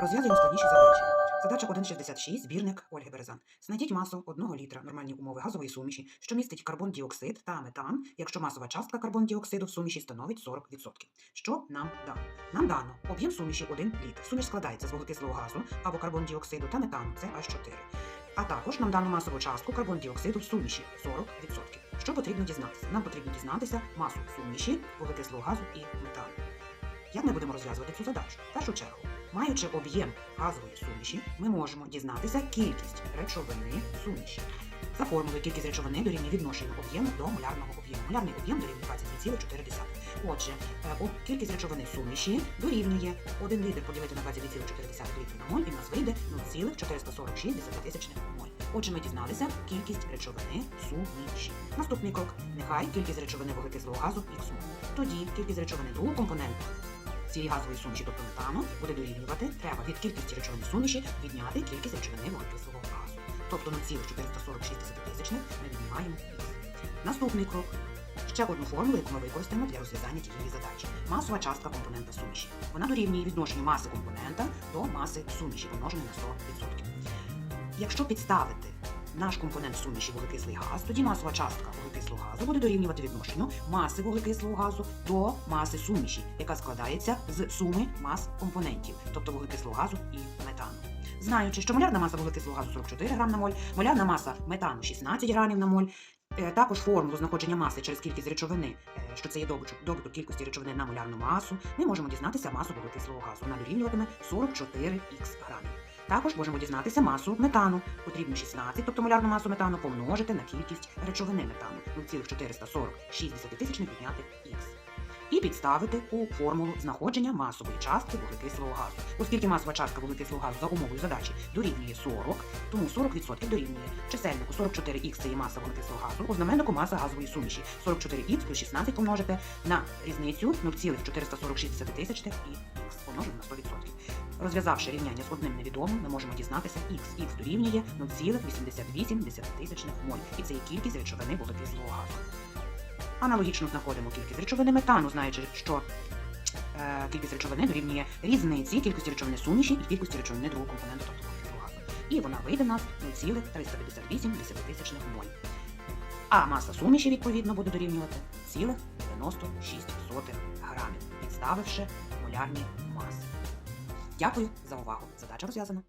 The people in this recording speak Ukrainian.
Розв'язуємо складніші задачі. Задача 1.66, збірник Ольги Березан. Знайдіть масу 1 літра нормальні умови газової суміші, що містить карбон-діоксид та метан, якщо масова частка карбон-діоксиду в суміші становить 40%. Що нам дано? Нам дано об'єм суміші 1 літр. Суміш складається з вуглекислого газу або карбон-діоксиду та метану, це H4. А також нам дано масову частку карбон-діоксиду в суміші 40%. Що потрібно дізнатися? Нам потрібно дізнатися масу суміші, вуглекислого газу і метану. Як ми будемо розв'язувати цю задачу? В першу чергу, маючи об'єм газової суміші, ми можемо дізнатися кількість речовини суміші. За формулою кількість речовини дорівнює відношенню об'єму до молярного об'єму. Молярний об'єм дорівнює 22,4. Отже, е, кількість речовини суміші дорівнює 1 літр поділити на 22,4 літр на моль, і в нас вийде 0,446 моль. Отже, ми дізналися кількість речовини суміші. Наступний крок. Нехай кількість речовини вуглекислого газу х моль. Тоді кількість речовини другого компонента цієї газової суміші, тобто метану, буде дорівнювати, треба від кількості речовини суміші відняти кількість речовини вуглекислого газу. Тобто 0,446 десятитисячних ми віднімаємо х. Наступний крок. Ще одну формулу, яку ми використаємо для розв'язання тієї задачі. Масова частка компонента суміші. Вона дорівнює відношенню маси компонента до маси суміші, помноженої на 100%. Якщо підставити наш компонент суміші вуглекислий газ, тоді масова частка вуглекислого газу буде дорівнювати відношенню маси вуглекислого газу до маси суміші, яка складається з суми мас компонентів, тобто вуглекислого газу і метану. Знаючи, що молярна маса вуглекислого газу 44 грам на моль, молярна маса метану 16 грамів на моль, е, також формулу знаходження маси через кількість речовини, е, що це є добуток, кількості речовини на молярну масу, ми можемо дізнатися масу вуглекислого газу. Вона дорівнюватиме 44 х грамів. Також можемо дізнатися масу метану. Потрібно 16, тобто молярну масу метану помножити на кількість речовини метану 0,446 десятитисячних відняти х. І підставити у формулу знаходження масової частки вуглекислого газу. Оскільки масова частка вуглекислого газу за умовою задачі дорівнює 40, тому 40% дорівнює чисельнику 44х це є маса вуглекислого газу, у знаменнику маса газової суміші 44х плюс 16 помножити на різницю 0,446 і х помножити на 100%. Розв'язавши рівняння з одним невідомим, ми можемо дізнатися х. х дорівнює 0,88 моль. І це є кількість речовини вуглекислого газу. Аналогічно знаходимо кількість речовини метану, знаючи, що е, кількість речовини дорівнює різниці кількості речовини суміші і кількості речовини другого компоненту, тобто вуглекислого газу. І вона вийде в нас 0,358 моль. А маса суміші, відповідно, буде дорівнювати 0,96 грамів, підставивши молярні маси. Дякую за увагу. Задача розв'язана.